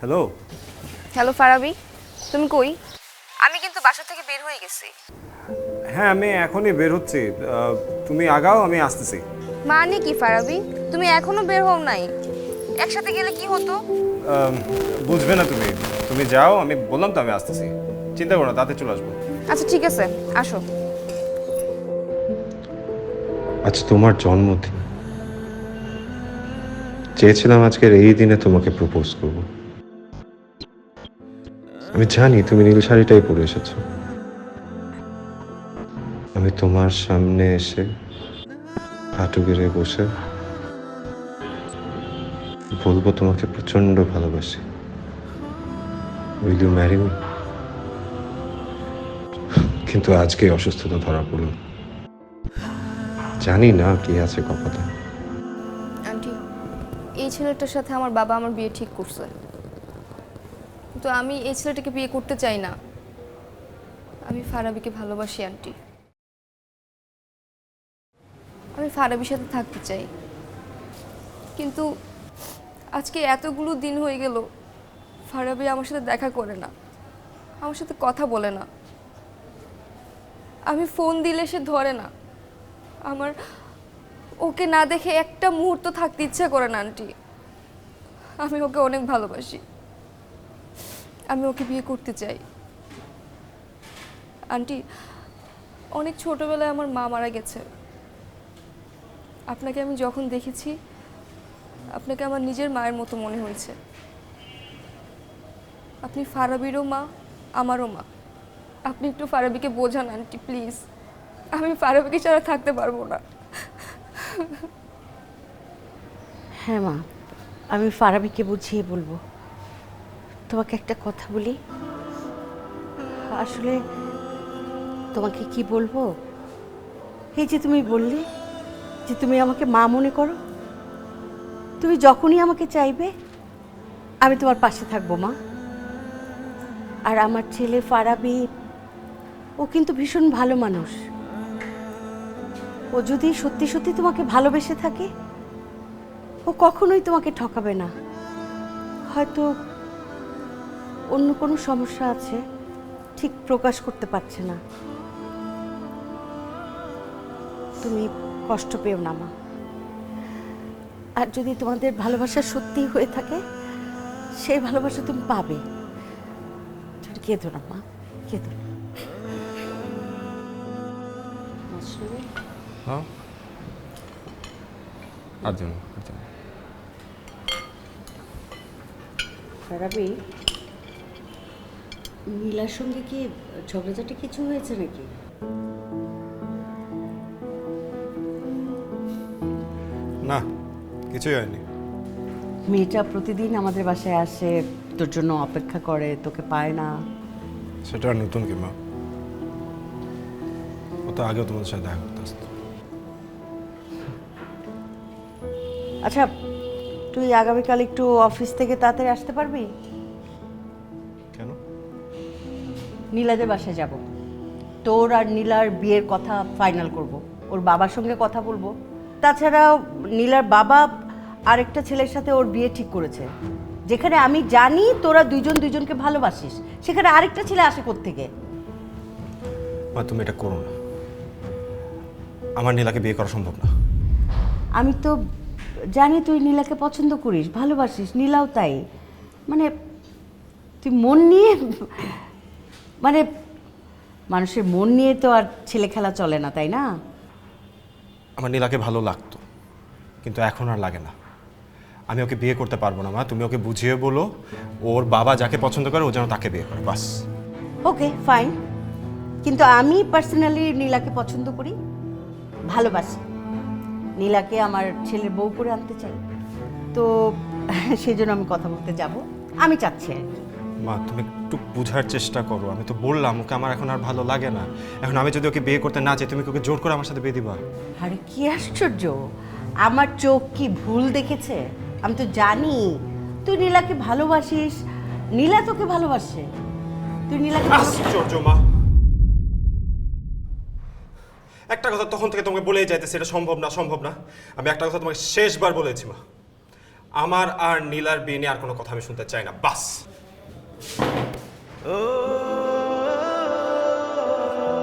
Hello? Hello Farabi তুমি কই? আমি কিন্তু বাসা থেকে বের হয়ে গেছি। হ্যাঁ আমি এখনই বের হচ্ছি। তুমি আগাও আমি আসতেছি। মানে কি ফারাবি? তুমি এখনও বের হও নাই। একসাথে গেলে কি হতো? বুঝবে না তুমি। তুমি যাও আমি বললাম তো আমি আসতেছি। চিন্তা করো না তাতে চলে আসব। আচ্ছা ঠিক আছে আসো। আজ তোমার জন্মদিন। চেয়েছিলাম আজকের এই দিনে তোমাকে প্রপোজ করব। আমি জানি তুমি নীল শাড়িটাই পরে এসেছ। আমি তোমার সামনে এসে হাঁটু গেড়ে বসে বলব তোমাকে প্রচণ্ড ভালোবাসি। উইল ইউ ম্যারি মি কিন্তু আজকে অসুস্থতা ধরা পড়ল। জানি না কি আছে কপালে। আন্টি, এই ছেলেটার সাথে আমার বাবা আমার বিয়ে ঠিক করছে। কিন্তু আমি এই ছেলেটাকে বিয়ে করতে চাই না। আমি ফারাবিকে ভালোবাসি, আন্টি। আমি ফারাবির সাথে থাকতে চাই। কিন্তু আজকে এতগুলো দিন হয়ে গেল, ফারাবি আমার সাথে দেখা করে না, আমার সাথে কথা বলে না। আমি ফোন দিলে সে ধরে না। আমার ওকে না দেখে একটা মুহূর্ত থাকতে ইচ্ছা করে না, আন্টি। আমি ওকে অনেক ভালোবাসি। ওকে বিয়ে করতে চাই। আন্টি, অনেক ছোটবেলায় আমার মা মারা গেছে। আপনাকে আমি যখন দেখেছি, আপনাকে আমার নিজের মায়ের মতো মনে হয়েছে। আপনি ফারাবিরও মা, আমারও মা। আপনি একটু ফারাবিকে বোঝান, আন্টি, প্লিজ। আমি ফারাবিকে ছাড়া থাকতে পারব না। হ্যাঁ মা, আমি ফারাবিকে বুঝিয়ে বলব। তোমাকে একটা কথা বলি। আসলে তোমাকে কি বলব? এই যে তুমি বললে যে তুমি আমাকে মা মনে করো, তুমি যখনই আমাকে চাইবে, আমি তোমার পাশে থাকব মা। আর আমার ছেলে ফারাবি, ও কিন্তু ভীষণ ভালো মানুষ। ও যদি সত্যি সত্যি তোমাকে ভালোবেসে থাকে, ও কখনোই তোমাকে ঠকাবে না। হয়তো অন্য কোনো সমস্যা আছে? ঠিক প্রকাশ করতে পারছে না। তুমি কষ্ট পেও না মা। আর যদি তোমাদের ভালোবাসা সত্যি হয়ে থাকে সেই ভালোবাসা তুমি পাবে। তুমি কেঁদো না মা কেঁদো না। হ্যাঁ। আর দিন। রাবি নীলার সঙ্গে কি ঝগড়াঝাটি কিছু হয়েছে নাকি? না কিছুই হয়নি। মেয়েটা প্রতিদিন আমাদের বাসায় আসে তোর জন্য অপেক্ষা করে তোকে পায় না। সেটা আর নতুন কি মা? ও তো আগেও তোমাদের সাথে দেখা করতে আসতো। আচ্ছা তুই আগামীকাল একটু অফিস থেকে তাড়াতাড়ি আসতে পারবি? নীলাদের বাসায় যাব। তোর আর নীলার বিয়ের কথা ফাইনাল করব। ওর বাবার সঙ্গে কথা বলব। তাছাড়াও নীলার বাবা আরেকটা ছেলের সাথে ওর বিয়ে ঠিক করেছে। যেখানে আমি জানি তোরা দুইজন দুইজনকে ভালোবাসিস। সেখানে আরেকটা ছেলে আসে থেকে মা তুমি এটা করো না। আমার নীলাকে বিয়ে করা সম্ভব না। আমি তো জানি তুই নীলাকে পছন্দ করিস ভালোবাসিস। নীলাও তাই। মানে তুই মন নিয়ে মানে মানুষের মন নিয়ে তো আর ছেলে খেলা চলে না তাই না? আমার নীলাকে ভালো লাগতো কিন্তু এখন আর লাগে না। আমি ওকে বিয়ে করতে পারব না মা। তুমি ওকে বুঝিয়ে বলো ওর বাবা যাকে পছন্দ করে ও যেন তাকে বিয়ে করে বাস। Okay fine. কিন্তু আমি পার্সোনালি নীলাকে পছন্দ করি ভালোবাসি। নীলাকে আমার ছেলের বউ করে আনতে চাই। তো সেই জন্য আমি কথা বলতে যাব। আমি চাচ্ছি আর কি। মা তুমি একটু বোঝার চেষ্টা করো। আমি তো বললাম ওকে আমার এখন আর ভালো লাগে না। এখন আমি যদি ওকে বিয়ে করতে না চাই তুমি কি ওকে জোর করে আমার সাথে বিয়ে দিবা? আরে কি আশ্চর্য! আমার চোখ কি ভুল দেখেছে? আমি তো জানি। তুই নীলাকে ভালোবাসিস। নীলা তোকে ভালোবাসে। তুই নীলাকে আশ্চর্য মা! একটা কথা তখন থেকে তোমাকে বলেই যাইতেছে এটা সম্ভব না সম্ভব না। আমি একটা কথা তোমাকে শেষবার বলেছি মা। আমার আর নীলার বিয়ে নিয়ে আর কোনো কথা আমি শুনতে চাই না বাস। 어...